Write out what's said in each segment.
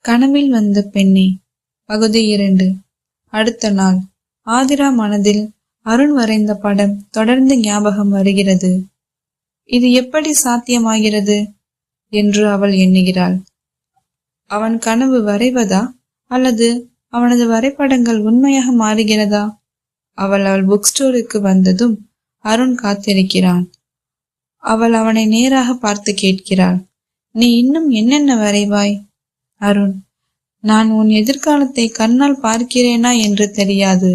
கனவில் வந்த பெண்ணே பகுதி இரண்டு. அடுத்த நாள் ஆதிரா மனதில் அருண் வரைந்த படம் தொடர்ந்து ஞாபகம் வருகிறது. இது எப்படி சாத்தியமாகிறது? என்று அவள் எண்ணுகிறாள். அவன் கனவு வரைவதா? அல்லது அவனது வரைபடங்கள் உண்மையாக மாறுகிறதா? அவள் அவள் புக் ஸ்டோருக்கு வந்ததும் அருண் காத்திருக்கிறான். அவள் அவனை நேராக பார்த்து கேட்கிறாள். நீ இன்னும் என்னென்ன வரைவாய்? அருண் நான் உன் எதிர்காலத்தை கண்ணால் பார்க்கிறேனா என்று தெரியாது.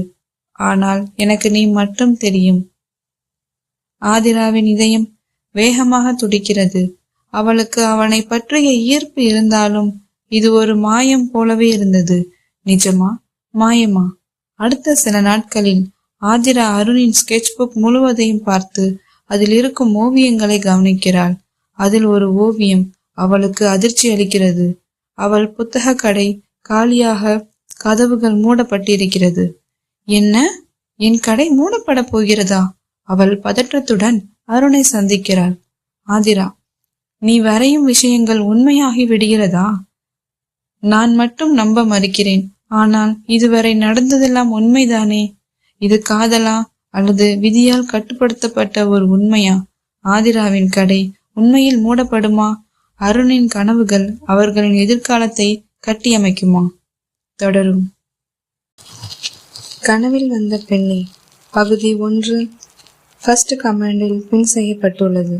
ஆனால் எனக்கு நீ மட்டும் தெரியும். ஆதிராவின் இதயம் வேகமாக துடிக்கிறது. அவளுக்கு அவனை பற்றிய ஈர்ப்பு இருந்தாலும் இது ஒரு மாயம் போலவே இருந்தது. நிஜமா? மாயமா? அடுத்த சில நாட்களில் ஆதிரா அருணின் ஸ்கெட்ச் புக் முழுவதையும் பார்த்து அதில் இருக்கும் ஓவியங்களை கவனிக்கிறாள். அதில் ஒரு ஓவியம் அவளுக்கு அதிர்ச்சி அளிக்கிறது. அவள் புத்தக கடை காலியாக கதவுகள் மூடப்பட்டிருக்கிறது. என்ன? என் கடை மூடப்பட போகிறதா? அவள் பதற்றத்துடன் அருணை சந்திக்கிறாள். ஆதிரா நீ வரையும் விஷயங்கள் உண்மையாகி விடுகிறதா? நான் மட்டும் நம்ப மறுக்கிறேன். ஆனால் இதுவரை நடந்ததெல்லாம் உண்மைதானே? இது காதலா அல்லது விதியால் கட்டுப்படுத்தப்பட்ட ஒரு உண்மையா? ஆதிராவின் கடை உண்மையில் மூடப்படுமா? அருணின் கனவுகள் அவர்களின் எதிர்காலத்தை கட்டியமைக்குமா? தொடரும். கனவில் வந்த பெண்ணே பகுதி ஒன்று ஃபர்ஸ்ட் கமாண்டில் பின் செய்யப்பட்டுள்ளது.